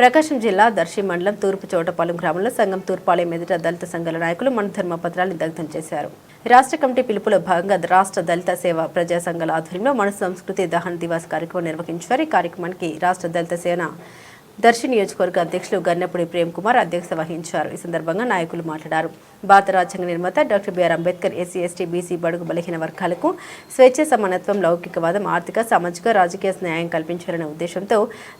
ప్రకాశం జిల్లా దర్శి మండలం తూర్పు చోటపాలెం గ్రామంలో సంఘం తూర్పాలెం ఎదుట దళిత సంఘాల నాయకులు మన పత్రాన్ని దగ్ధం చేశారు. రాష్ట్ర కమిటీ పిలుపులో భాగంగా రాష్ట్ర దళిత సేవ ప్రజా సంఘాల ఆధ్వర్యంలో మన సంస్కృతి దహన దివాస్ కార్యక్రమం నిర్వహించారు. ఈ కార్యక్రమానికి రాష్ట్ర దళిత సేన దర్శి నియోజకవర్గ అధ్యక్షులు గన్నపూడి ప్రేమ్ కుమార్ అధ్యక్షత వహించారు. ఈ సందర్భంగా నాయకులు మాట్లాడారు. భారత రాజ్యాంగ నిర్మాత doctor BR Ambedkar SC ST BC బడుగు బలహీన వర్గాలకు స్వేచ్ఛ సమానత్వం లౌకికవాదం ఆర్థిక సామాజిక రాజకీయ న్యాయం కల్పించాలనే ఉద్దేశంతో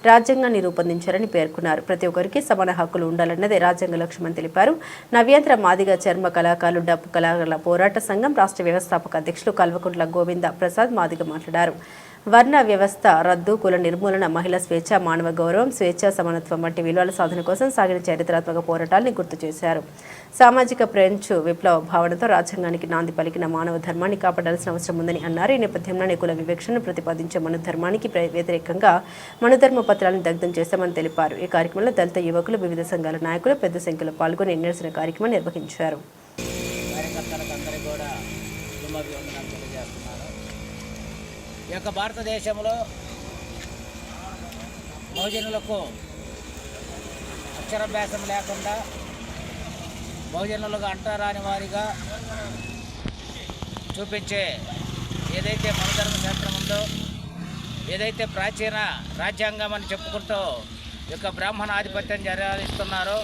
రాజ్యాంగాన్ని రూపొందించారని పేర్కొన్నారు. ప్రతి ఒక్కరికి సమాన హక్కులు ఉండాలన్నదే రాజ్యాంగ లక్ష్యమని తెలిపారు. నవ్యాంధ్ర మాదిగ చర్మ కళాకారులు డప్పు కళాకారుల పోరాట సంఘం రాష్ట్ర వ్యవస్థాపక అధ్యక్షులు కల్వకుంట్ల గోవింద ప్రసాద్ మాదిగ మాట్లాడారు. వర్ణ వ్యవస్థ రద్దు కుల నిర్మూలన మహిళా స్వేచ్ఛ మానవ గౌరవం స్వేచ్ఛ సమానత్వం వంటి విలువల సాధన కోసం సాగిన చరిత్రాత్మక పోరాటాల్ని గుర్తు చేశారు. సామాజిక ఫ్రెంచ్ విప్లవ భావనతో రాజ్యాంగానికి నాంది పలికిన మానవ ధర్మాన్ని కాపాడాల్సిన అవసరం ఉందని అన్నారు. ఈ నేపథ్యంలోనే కుల వివక్షను ప్రతిపాదించే మన ధర్మానికి వ్యతిరేకంగా మనుధర్మ పత్రాలను దగ్ధం చేస్తామని తెలిపారు. ఈ కార్యక్రమంలో దళిత యువకులు వివిధ సంఘాల నాయకులు పెద్ద సంఖ్యలో పాల్గొని నిరసన కార్యక్రమం నిర్వహించారు. కార్యకర్తలకు అందరికీ కూడా శుభాభివందనాలు తెలియజేస్తున్నాను ఈ యొక్క భారతదేశంలో బహుజనులకు అక్షరాభ్యాసం లేకుండా బహుజనులుగా అంటరాని వారిగా చూపించే ఏదైతే మనధర్మ శాస్త్రం ఉందో ఏదైతే ప్రాచీన రాజ్యాంగం అని చెప్పుకుంటూ ఈ యొక్క బ్రాహ్మణ ఆధిపత్యం జరగిస్తున్నారో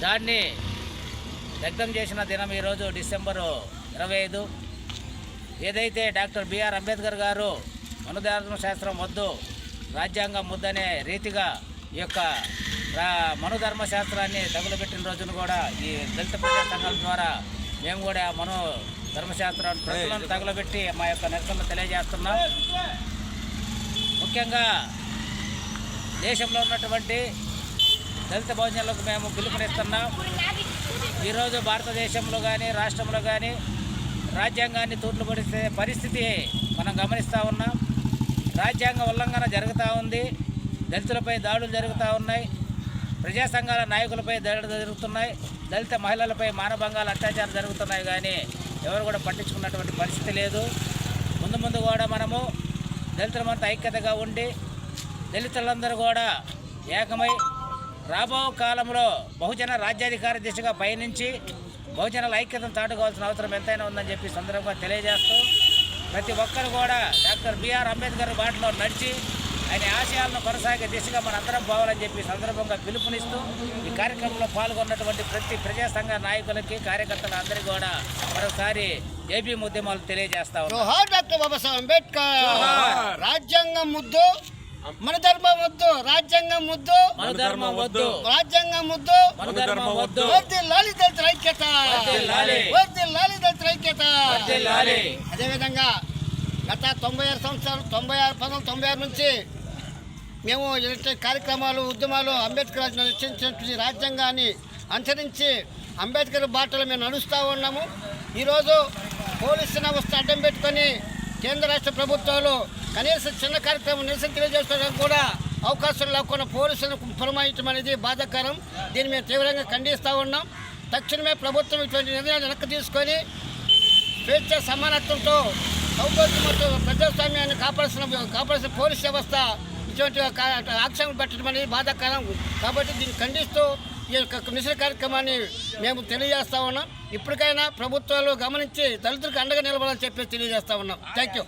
దాన్ని దగ్ధం చేసిన దినం ఈరోజు డిసెంబరు ఇరవై ఐదు. ఏదైతే డాక్టర్ బిఆర్ అంబేద్కర్ గారు మనుధర్మ శాస్త్రం వద్దు రాజ్యాంగం ముద్దనే రీతిగా ఈ యొక్క రా- మనుధర్మ శాస్త్రాన్ని తగులబెట్టిన రోజున కూడా ఈ దళిత ప్రజా ద్వారా మేము కూడా మను ధర్మశాస్త్రాన్ని ప్రజలను తగులబెట్టి మా యొక్క నిరసనలు తెలియజేస్తున్నాం. ముఖ్యంగా దేశంలో ఉన్నటువంటి దళిత భోజనాలకు మేము పిలుపునిస్తున్నాం. ఈరోజు భారతదేశంలో కానీ రాష్ట్రంలో కానీ రాజ్యాంగాన్ని తూట్లు పడితే పరిస్థితి మనం గమనిస్తూ ఉన్నాం. రాజ్యాంగ ఉల్లంఘన జరుగుతూ ఉంది. దళితులపై దాడులు జరుగుతూ ఉన్నాయి. ప్రజా సంఘాల నాయకులపై దాడులు జరుగుతున్నాయి. దళిత మహిళలపై మానభంగాలు అత్యాచారం జరుగుతున్నాయి కానీ ఎవరు కూడా పట్టించుకున్నటువంటి పరిస్థితి లేదు. ముందు ముందు కూడా మనము దళితులమంతా ఐక్యతగా ఉండి దళితులందరూ కూడా ఏకమై రాబో కాలంలో బహుజన రాజ్యాధికార దిశగా పయనించి బహుజనుల ఐక్యతను చాటుకోవాల్సిన అవసరం ఎంతైనా ఉందని చెప్పి సందర్భంగా తెలియజేస్తూ ప్రతి ఒక్కరు కూడా డాక్టర్ బిఆర్ అంబేద్కర్ బాటలో నడిచి ఆయన ఆశయాలను కొనసాగే దిశగా మనందరం పోవాలని చెప్పి సందర్భంగా పిలుపునిస్తూ ఈ కార్యక్రమంలో పాల్గొన్నటువంటి ప్రతి ప్రజా సంఘ నాయకులకి కార్యకర్తలు అందరికీ కూడా మరోసారి ఏబీ ఉద్యమాలు తెలియజేస్తా ఉన్నాం. జోహార్ డాక్టర్ బాబాసాహెబ్ అంబేద్కర్. రాజ్యాంగం ముద్దు. మన ధర్మం వద్దు రాజ్యాంగం ముద్దు మన ధర్మం వద్దు. రాజ్యాంగం ముద్దు మన ధర్మం వద్దు. వర్ది లాలి దళితుల ఐక్యత. వర్ది లాలి. దళితుల ఐక్యత. అదేవిధంగా గత తొంభై ఆరు సంవత్సరాలు తొంభై ఆరు పంతొమ్మిది తొంభై ఆరు నుంచి మేము ఇలాంటి కార్యక్రమాలు ఉద్యమాలు అంబేద్కర్ రచించినటువంటి రాజ్యాంగాన్ని అనుసరించి అంబేద్కర్ బాటలో మేము నడుస్తూ ఉన్నాము. ఈరోజు పోలీసు వ్యవస్థ అడ్డం పెట్టుకొని కేంద్ర రాష్ట్ర ప్రభుత్వాలు కనీసం చిన్న కార్యక్రమం నిరసన తెలియజేసుకోవడానికి కూడా అవకాశం లేకుండా పోలీసులను పురమాయించడం అనేది బాధాకరం. దీన్ని మేము తీవ్రంగా ఖండిస్తూ ఉన్నాం. తక్షణమే ప్రభుత్వం ఇటువంటి నిర్ణయాలు వెనక్కి తీసుకొని స్వేచ్ఛ సమానత్వంతో సౌభాగ్యమతో ప్రజాస్వామ్యాన్ని కాపాడాల్సిన కాపాడాల్సిన పోలీస్ వ్యవస్థ ఇటువంటి ఆక్షేపం పెట్టడం అనేది బాధాకరం. కాబట్టి దీన్ని ఖండిస్తూ ఈ యొక్క నిరసన కార్యక్రమాన్ని మేము తెలియజేస్తా ఉన్నాం. ఇప్పటికైనా ప్రభుత్వాలు గమనించి దళితులకు అండగా నిలబడాలని చెప్పి తెలియజేస్తా ఉన్నాం. Thank you.